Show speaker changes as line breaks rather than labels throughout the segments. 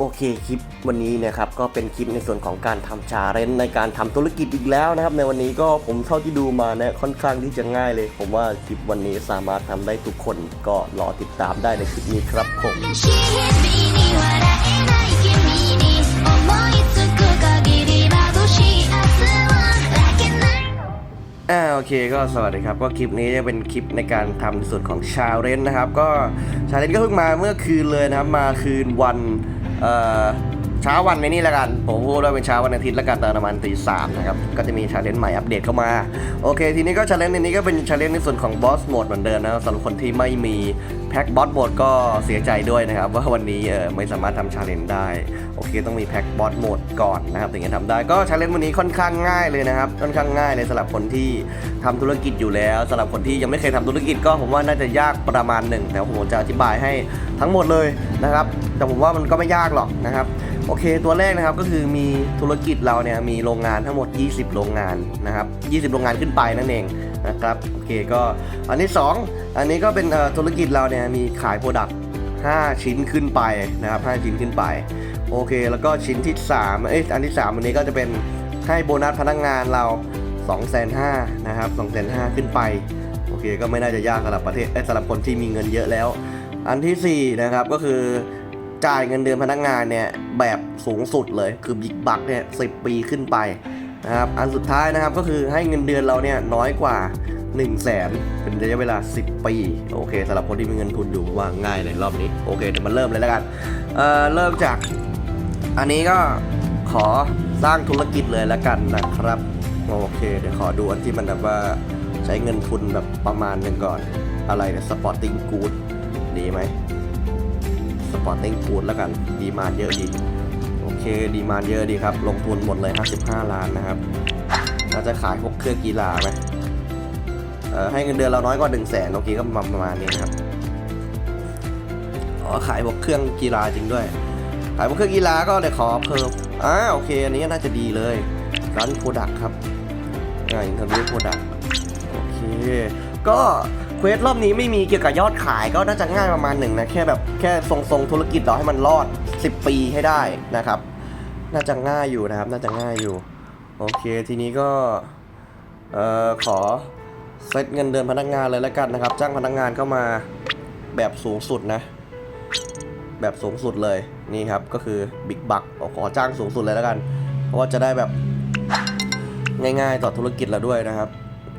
โอเคคลิปวันนี้นะครับก็เป็นคลิปในส่วนของการทำชาเรนในการทำธุรกิจอีกแล้วนะครับ ในวันนี้ก็ผมเท่าที่ดูมานะค่อนข้างที่จะง่ายเลย ผมว่าคลิปวันนี้สามารถทำได้ทุกคนก็รอติดตามได้ในคลิปนี้ครับผมอ่าโอเคก็สวัสดีครับ ก็คลิปนี้จะเป็นคลิปในการทำในส่วนของชาเลนนะครับ ก็ชาเลนก็เพิ่งมาเมื่อคืนเลยนะครับมาคืนวัน เอ่อ เช้าวันในนี่ละกัน ผมพูดว่าเป็นเช้าวันอาทิตย์ละกันตอนประมาณตีสามนะครับ ก็จะมีชาเลนใหม่อัปเดตเข้ามา โอเค ทีนี้ก็ชาเลนในนี้ก็เป็นชาเลนในส่วนของบอสโหมดเหมือนเดิมนะสำหรับคนที่ไม่มีแพ็คบอสโหมดก็เสียใจด้วยนะครับ ว่าวันนี้เออไม่สามารถทำชาเลนได้ โอเค ต้องมีแพ็คบอสโหมดก่อนนะครับถึงจะทำได้ก็ชาเลนวันนี้ค่อนข้างง่ายเลยนะครับค่อนข้างง่ายเลยสำหรับคนที่ทำธุรกิจอยู่แล้วสำหรับคนที่ยังไม่เคยทำธุรกิจก็ผมว่าน่าจะยากประมาณหนึ่งแต่ผมจะอธิบายให้ทั้งหมดเลยนะครับแต่ผมว่ามันก็ไม่ยากหรอกนะครับ โอเคตัวแรกนะครับก็คือมีธุรกิจเราเนี่ยมีโรงงานทั้งหมด 20 โรงงานนะครับ 20 โรงงานขึ้นไปนั่นเองนะครับโอเคก็อันที่ 2 อันนี้ก็เป็นธุรกิจเราเนี่ยมีขายโปรดักต์5ชิ้นขึ้นไปนะครับ5ชิ้นขึ้นไปโอเค แล้วก็ชิ้นที่3เอ้ยอันที่3อันนี้ก็จะเป็นให้โบนัสพนักงานเรา2 5 0 0 0นะครับ2 5 0 0 0ขึ้นไปโอเคก็ไม่น่าจะยากสำหรับประเทศเอ้ยสำหรับคนที่มีเงินเยอะแล้ว อันทีสี่4นะครับก็คือ จ่ายเงินเดือนพนักงานเนี่ยแบบสูงสุดเลยคือบิ๊กบัคเนี่ยสิปีขึ้นไปนะครับอันสุดท้ายนะครับก็คือให้เงินเดือนเราเนี่ยน้อยกว่า 1 0 0 0 0แสนเป็นระยะเวลา 10 ปี โอเคสำหรับคนที่มีเงินทุนอยู่ว่าง่ายเลยรอบนี้ โอเคเดี๋ยวมาเริ่มเลยแล้วกันเอ่อเริ่มจากอันนี้ก็ขอสร้างธุรกิจเลยแล้วกันนะครับ โอเค เดี๋ยวขอดูอันที่มันแบบว่าใช้เงินทุนแบบประมาณหนึ่งก่อน อะไรเนี่ยสปอร์ติ้งกู๊ดดีไหม สปอร์ติ้งกูดแล้วกัน ดีมาเยอะดี โอเค ดีมาเยอะดีครับ ลงทุนหมดเลย 55 ล้านนะครับเราจะขายพวกเครื่องกีฬาไหมเออให้เงินเดือนเราน้อยกว่า 1 0 0 0 0แสนโอเคก็ประมาณนี้ครับอ๋อขายพวกเครื่องกีฬาจริงด้วย ขายพวกเครื่องกีฬาก็เดี๋ยวขอเพิ่มอ่าโอเค อันนี้น่าจะดีเลยร้านโปรดักครับอ่าอินเทอร์เน็ตโปรดักโอเค ก็ เควสรอบนี้ไม่มีเกี่ยวกับยอดขายก็น่าจะง่ายประมาณหนึ่งนะ แค่แบบแค่ทรงๆธุรกิจเราให้มันรอด 10 ปีให้ได้นะครับ น่าจะง่ายอยู่นะครับ น่าจะง่ายอยู่ โอเคทีนี้ก็เอ่อขอเซตเงินเดือนพนักงานเลยแล้วกันนะครับ จ้างพนักงานเข้ามาแบบสูงสุดนะ แบบสูงสุดเลยนี่ครับก็คือบิ๊กบักขอจ้างสูงสุดเลยแล้วกัน เพราะว่าจะได้แบบง่ายๆต่อธุรกิจเราด้วยนะครับ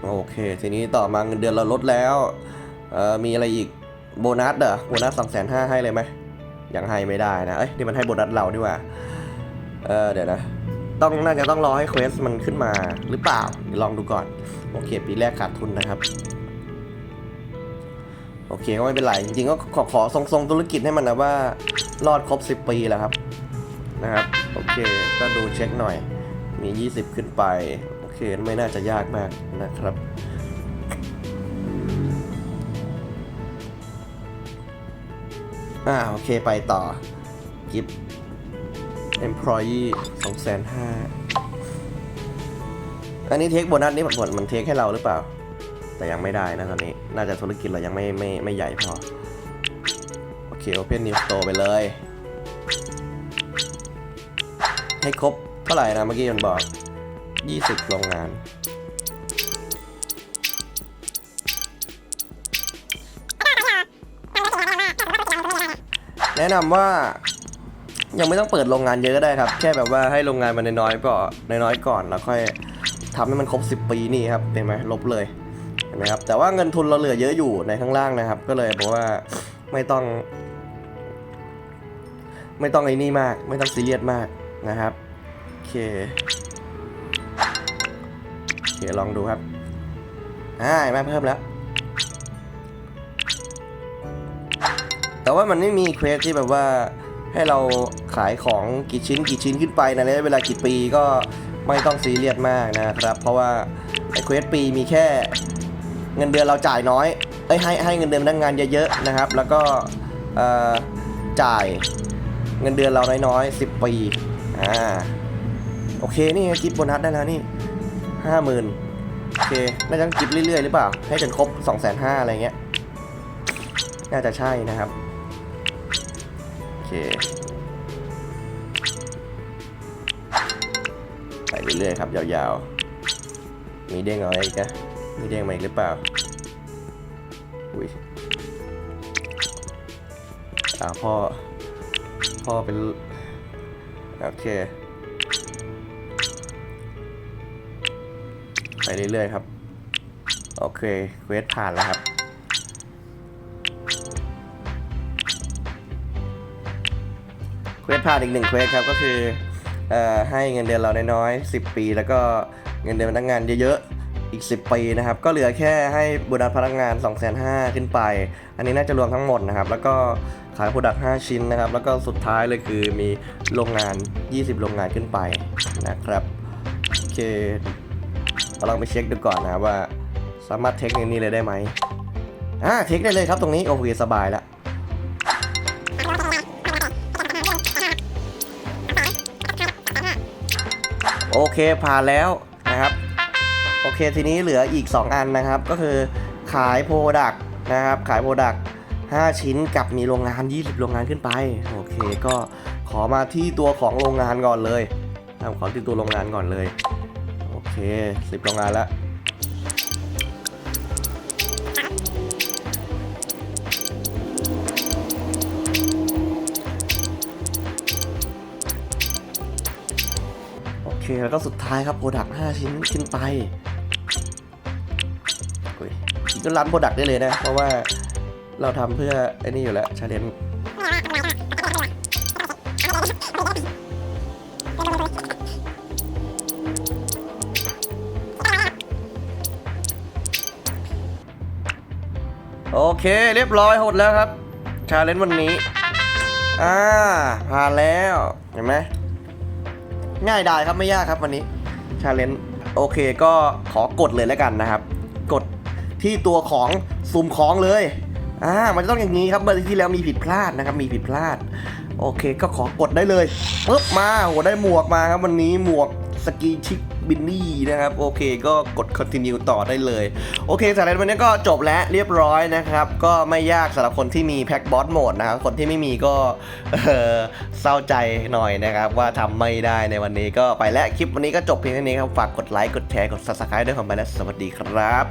โอเค ทีนี้ต่อมาเงินเดือนเราลดแล้วเอ่อมีอะไรอีกโบนัสเหรอโบนัสสองแสนห้าให้เลยไหมยังให้ไม่ได้นะเอ้ยนี่มันให้โบนัสเราดีกว่าเออเดี๋ยวนะต้องน่าจะต้องรอให้เควสมันขึ้นมาหรือเปล่าลองดูก่อน โอเค ปีแรกขาดทุนนะครับ โอเคก็ไม่เป็นไร จริงๆก็ขอขอทรงๆธุรกิจให้มันนะว่า รอดครบ 10 ปีแล้วครับนะครับ โอเค ก็ดูเช็คหน่อยมี 20 ขึ้นไป เคไม่น่าจะยากมากนะครับ อ่าโอเคไปต่อ กิฟ employee 2 5 0 0 0อันนี้เทคโบนัสนี่ผลมันเทคให้เราหรือเปล่า แต่ยังไม่ได้นะตอนนี้ น่าจะธุรกิจเรายังไม่ไม่ไม่ใหญ่พอ โอเค Open New Store ไปเลย ให้ครบเท่าไหร่นะเมื่อกี้มันบอก 20 โรงงาน แนะนำว่ายังไม่ต้องเปิดโรงงานเยอะก็ได้ครับ แค่แบบว่าให้โรงงานมันน้อยๆก่อนน้อยๆก่อนแล้วค่อยทำให้มันครบ 10 ปีนี่ครับเห็นไหมลบเลยเห็นไหมครับแต่ว่าเงินทุนเราเหลือเยอะอยู่ในข้างล่างนะครับ ก็เลยบอกว่าไม่ต้อง ไม่ต้องไอ้นี่มาก ไม่ต้องซีเรียสมากนะครับโอเค โอเคลองดูครับ อ่าไหมเพิ่มแล้ว แต่ว่ามันไม่มีเควสที่แบบว่าให้เราขายของกี่ชิ้นกี่ชิ้นขึ้นไปในระยะเวลากี่ปีก็ไม่ต้องซีเรียสมากนะครับ เพราะว่าไอเควสปีมีแค่เงินเดือนเราจ่ายน้อยเอ้ยให้ให้เงินเดือนพนักงานเยอะๆนะครับ แล้วก็จ่ายเงินเดือนเราน้อยๆ10 ปีอ่าโอเคนี่กิฟต์โบนัสได้แล้วนี่ ห้าหมื่นโอเค น่าจะจิบเรื่อยๆ หรือเปล่า ให้จนครบสองแสนห้าอะไรเงี้ย น่าจะใช่นะครับ โอเค ไปเรื่อยๆ ครับ ยาวๆ มีเด้งอะไรอีกนะมีเด้งมาอีกหรือเปล่า อุ้ยอ่าพ่อ พ่อเป็น โอเค ไปเรื่อยๆครับ โอเคเควสผ่านแล้วครับ เควสผ่านอีกหนึ่งเควสครับก็คือเอ่อให้เงินเดือนเราน้อยๆ10 ปี แล้วก็เงินเดือนพนักงานเยอะๆ อีก 10 ปีนะครับ ก็เหลือแค่ให้บูนัสพนักงาน 2 5 0 0 0ขึ้นไป อันนี้น่าจะรวมทั้งหมดนะครับ แล้วก็ขายโปรดักต์5ชิ้นนะครับ แล้วก็สุดท้ายเลยคือมีโรงงาน 20 โรงงานขึ้นไปนะครับ โอเค เราลองไปเช็คดูก่อนนะครับว่าสามารถเทคในนี้เลยได้ไหมอ่าเทคได้เลยครับตรงนี้โอเคสบายแล้วโอเคผ่านแล้วนะครับ โอเคทีนี้เหลืออีก 2 อันนะครับ ก็คือขายโปรดักต์นะครับ ขายโปรดักต์5ชิ้นกับมีโรงงาน 20 โรงงานขึ้นไป โอเคก็ขอมาที่ตัวของโรงงานก่อนเลยทำขอที่ตัวโรงงานก่อนเลย โอเค10โรงงานแล้วโอเค แล้วก็สุดท้ายครับโปรดักต์5ชิ้นขึ้นไปอุ้ยก็รันโปรดักต์ได้เลยนะ เพราะว่าเราทำเพื่อไอ้นี่อยู่แล้วชาเลน โอเค เรียบร้อยหมดแล้วครับ ชาเลนจ์วันนี้ อ่าผ่านแล้ว เห็นไหมง่ายได้ครับไม่ยากครับวันนี้ชาเลนจ์โอเคก็ขอกดเลยแล้วกันนะครับ กดที่ตัวของซุ่มของเลยอ่ามันจะต้องอย่างนี้ครับเมื่อที่แล้วมีผิดพลาดนะครับ มีผิดพลาด โอเค ก็ขอกดได้เลยปึ๊บมาโหได้หมวกมาครับวันนี้หมวก กีชิกบินนี่นะครับ โอเคก็กด continue ต่อได้เลย โอเคสำหรับวันนี้ก็จบแล้วเรียบร้อยนะครับ ก็ไม่ยากสำหรับคนที่มีแพ็กบอสโหมดนะครับ คนที่ไม่มีก็เออเศร้าใจหน่อยนะครับ ว่าทำไม่ได้ในวันนี้ก็ไปแล้วคลิปวันนี้ก็จบเพียงเท่านี้ครับ ฝากกดไลค์กดแชร์กด subscribe ด้วยความไปแล้วสวัสดีครับ